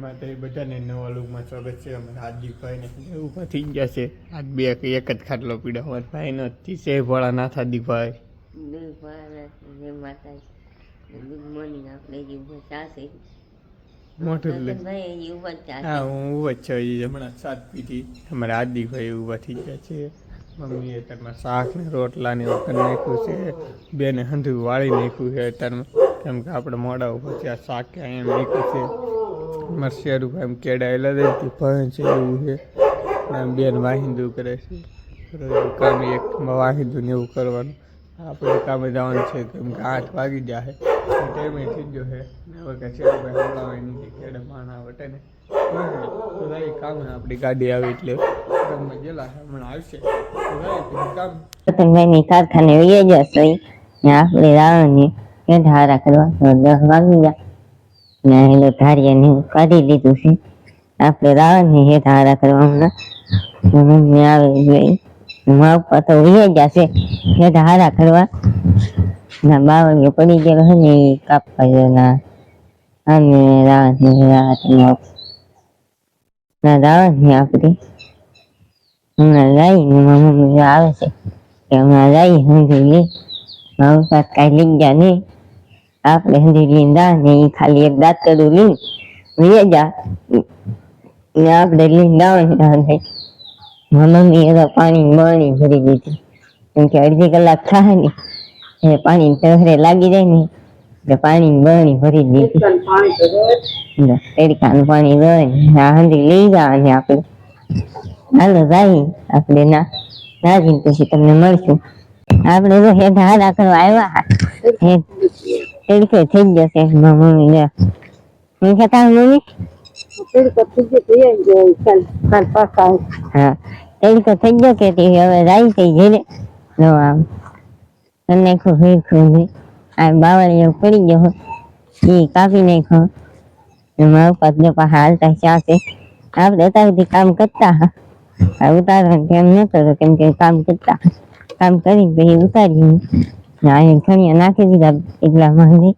માતા બધાને નવા લુકમાં સ્વાગત છે. અમારા હાર્દિકભાઈ ને ઊભા થઈ ગયા છે. આજ બે કે એક જ ખાટલો પીડો અમારા ભાઈ નથી છે. ભોળા નાથ હાર્દિકભાઈ ગુડ મોર્નિંગ. આપણે જે ઊભા મોટું ભાઈ ઊભા જ હા હું ઊભા જ છે. હમણાં સાત પીધી. અમારા હાર્દિકભાઈ ઊભા થઈ ગયા છે. મમ્મીએ અત્યારમાં શાક ને રોટલા ને એવું નાખ્યું છે. બેને હંધું વાળી નાખ્યું છે અત્યારમાં. કેમ કે આપણે મોડા ઉપર છે આ શાક ક્યાં એમ નાખ્યું છે. અમારા શેરુભાઈ એમ કેડાયેલા દે ભણ છે એવું છે. આમ બેન વાહિંદુ કરે છે. કામ એક વાહિંદુ ને એવું કરવાનું. આપણે કામે જવાનું છે કેમ કે આઠ વાગી જાય ટાઈમે થઈ ગયો છે. હવે કે શેરુભાઈ હમણાં નહીં કેડે માણા વટે ને. કામ આપણી ગાડી આવી એટલે ગયેલા હમણાં આવશે. કામ. રતનભાઈની કારખાને વહી જશો. આપણે રાવણની કે ધારા કરવા. દસ વાગી ગયા. ને એ લોકો ધારિયાને કાઢી લીધું છે. આપણે રાવણની હે ધારા કરવા મમ્મી આવે જોઈ. મા ઉપર તો વહી જશે હે ધારા કરવા. ના બાવળીઓ પડી ગયેલો છે ને એ કાપવા ના અને રાવણ રાવણ ના રાવણની આપણી હમણાં જાય મમ્મી આવે છે. કે હમણાં લાઈ હંધી લે મારું પાસ કાંઈ લઈ ગયા નહીં. આપણે દા ને ખાલી એક દાંતકડું લઈને વીએ જા ને આપણે ને હંધી મારા મમ્મી એ પાણી બરણી ભરી દીધી કેમ કે અડધી કલાક થાય ને એ પાણી તહરે લાગી જાય ને એટલે પાણી બરણી ભરી દીધી તડકાનું પાણી ને આ હંધી લઈ જવાની આપણે હાલો જાય આપણે ના રાજીને પછી તમને મળશું આપણે તો હે ધારા કરવા આવ્યા હે તડકે થઈ જશે મમ્મી ને હું કહેતા મમ્મી? હા તડકો થઈ ગયો કે તે હવે રાઈ થઈ ઘેરે જો આમ, તને ખૂબ ભીખું છે આ બાવળીઓ પડી ગયો એ કાપી નાખો ને મારા જો પાછા હાલતા ચાસે આપણે અત્યાર સુધી કામ કરતા, હા. આ ઉતારવાનું કેમ નતો કેમ કે કામ કરતા, કામ કરી પછી ઉતાર્યું ને નાખી દીધા એકલા માંગી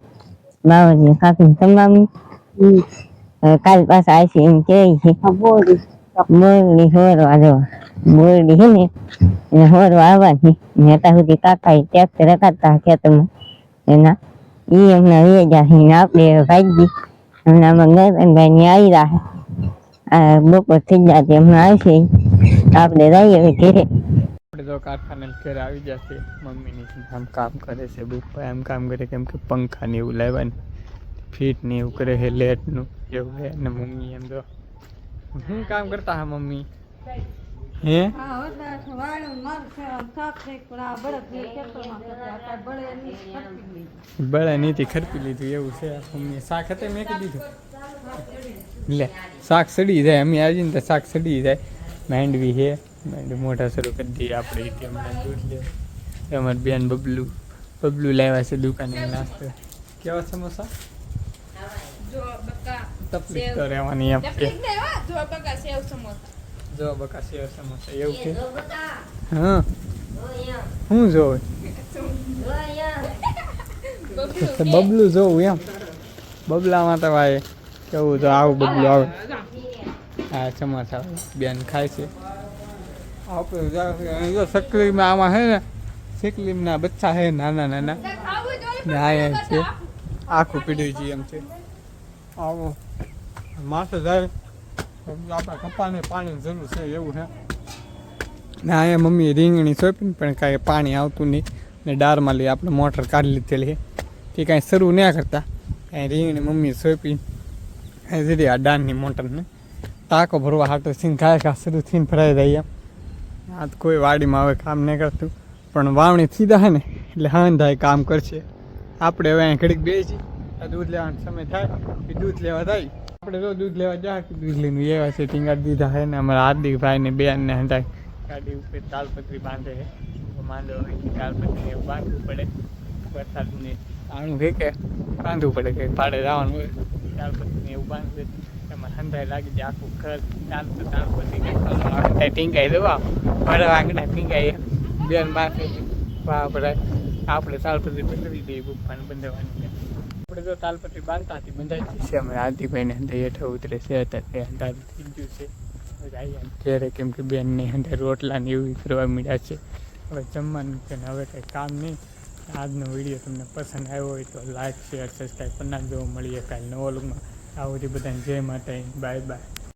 બાવળીઓ કાપીને તમામ કાલ પાછા આવી એમ કે છે બોરડી હોરવા બોરડી છે ને એને હોરવા આવવાની ને સુધી કાકા ટ્રેક્ટર રખાતા ખેતરમાં એના એ હમણાં વે જાય ને આપણે ભાગી હમણાં આમાં ગરબનભાઈ ની આવી રહ્યા બપોર થઈ જતી હમણાં આવશે આપણે રહીએ ઘેરે આપણે તો કારખાને ઘરે આવી જશે. મમ્મીની આમ કામ કરે છે બુપ્પા એમ કામ કરે કેમ કે પંખા ને એવું લાવવાનું ફીટ ને એવું કરે છે લેટનું એવું છે. ને મમ્મી એમ તો શું કામ કરતા હા મમ્મી? હે? બળે નીતિ ખરપી લીધું. એવું છે. મમ્મી શાક હતા મેં દીધું? લે શાક સડી જાય અમે આવીને તો શાક સડી જાય. માંડવી છે મોટા શરૂ કરી દઈએ આપણે હમણાં દૂધ લે. અમારે બેન બબલું બબલું લાવ્યા છે દુકાને નાસ્તો. કેવા સમોસા? તકલીફ તો રહેવાની એમ કે જો બકા સેવ સમોસા, એવું છે? હા. શું જોઉં? બબલું જોઉં એમ. બબલામાં તો ભાઈ કેવું તો આવું બબલું આવે. હા, સમોસા બેન ખાય છે. આપણે જો સકલીમાં આમાં છે ને સિકલીમના બચ્ચા છે નાના નાના. ને આયા છે. આખું પીડ્યું છે એમ છે. આવો. માથે જાય. આપણા કપાને પાણીની જરૂર છે એવું છે. ને અહીંયા મમ્મીએ રીંગણી સોંપીને પણ કાંઈ પાણી આવતું નહીં. ને ડારમાં લઈ આપણે મોટર કાઢી લીધેલી છે. કે કાંઈ શરૂ ના કરતા. કાંઈ રીંગણી મમ્મીએ સોંપી. કાંઈ જરી આ ડાનની મોટરને. ટાંકો ભરવા હાટો સીન ઘાય ઘા શરૂ થઈને ભરાઈ જાય એમ. આ તો કોઈ વાડીમાં હવે કામ નહીં કરતું. પણ વાવણી સીધા હે ને, એટલે હાંધાય કામ કરશે. આપણે હવે અહીં ઘડીક બેસી દૂધ લેવાનો સમય થાય એ દૂધ લેવા થાય. આપણે તો દૂધ લેવા કે દૂધ લઈને એવા છે ટીંગાડી દીધા હે ને, અમારા હાર્દિકભાઈ ને બેન ને હંધાય. ગાડી ઉપર તાલપત્રી બાંધે છે માંડો તાલપત્રી એવું બાંધવું પડે. વરસાદને આણું છે બાંધવું પડે, કે પાડે જવાનું હોય. તાલપત્રી એવું બાંધે. એમાં હંધાય લાગી જાય આખું ઘર. તાલ તાલપત્રી ટીંગાઈ દેવા મારા આંગણા ટીંગાઈ બેન વાહ આપણે આપણે તાલપત્રી બંધાવી દઈએ, પપ્પાને બંધાવવાની આપણે તો તાલપત્રી બાંધતા હતી, બંધાઈ છે. અમે આદિભાઈને અંદર હેઠળ ઉતરે છે, અત્યારે અંધારું થઈ ગયું છે. ઘેરે કેમ કે બેનની અંદર રોટલા ને એવું કરવા મળ્યા છે. હવે જમવાનું છે ને હવે કંઈ કામ નહીં. આજનો વીડિયો તમને પસંદ આવ્યો હોય તો લાઈક શેર સબસ્ક્રાઈબ કરી નાખજો મળીએ. કાલે નવો લોકમાં આ બધી બધાને. જય માતા બાય બાય.